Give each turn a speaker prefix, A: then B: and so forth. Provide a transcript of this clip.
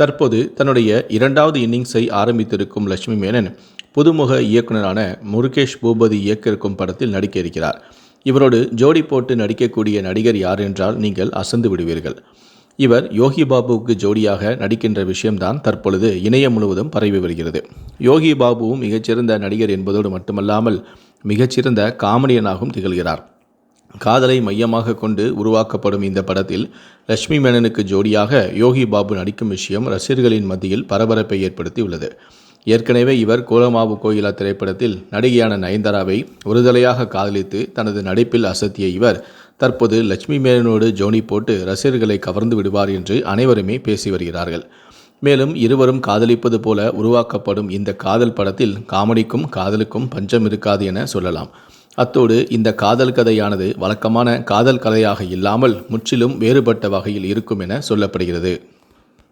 A: தற்போது தன்னுடைய இரண்டாவது இன்னிங்ஸை ஆரம்பித்திருக்கும் லட்சுமி மேனன் புதுமுக இயக்குனரான முருகேஷ் பூபதி இயக்க இருக்கும் படத்தில் நடிக்க இருக்கிறார் இவரோடு ஜோடி போட்டு நடிக்கக்கூடிய நடிகர் யார் என்றால் நீங்கள் அசந்து விடுவீர்கள். இவர் யோகி பாபுவுக்கு ஜோடியாக நடிக்கின்ற விஷயம்தான் தற்பொழுது இணையம் முழுவதும் பரவி வருகிறது. யோகி பாபுவும் மிகச்சிறந்த நடிகர் என்பதோடு மட்டுமல்லாமல் மிகச்சிறந்த காமெடியனாகவும் திகழ்கிறார். காதலை மையமாக கொண்டு உருவாக்கப்படும் இந்த படத்தில் லட்சுமி மேனனுக்கு ஜோடியாக யோகி பாபு நடிக்கும் விஷயம் ரசிகர்களின் மத்தியில் பரபரப்பை ஏற்படுத்தியுள்ளது. ஏற்கனவே இவர் கோலமாவு கோயிலா திரைப்படத்தில் நடிகையான நயன்தாராவை ஒருதலையாக காதலித்து தனது நடிப்பில் அசத்திய இவர் தற்போது லட்சுமி மேனனோடு ஜோனி போட்டு ரசிகர்களை கவர்ந்து விடுவார் என்று அனைவருமே பேசி வருகிறார்கள். மேலும் இருவரும் காதலிப்பது போல உருவாக்கப்படும் இந்த காதல் படத்தில் காமெடிக்கும் காதலுக்கும் பஞ்சம் இருக்காது என சொல்லலாம். அத்தோடு இந்த காதல் கதையானது வழக்கமான காதல் கதையாக இல்லாமல் முற்றிலும் வேறுபட்ட வகையில் இருக்கும் என சொல்லப்படுகிறது.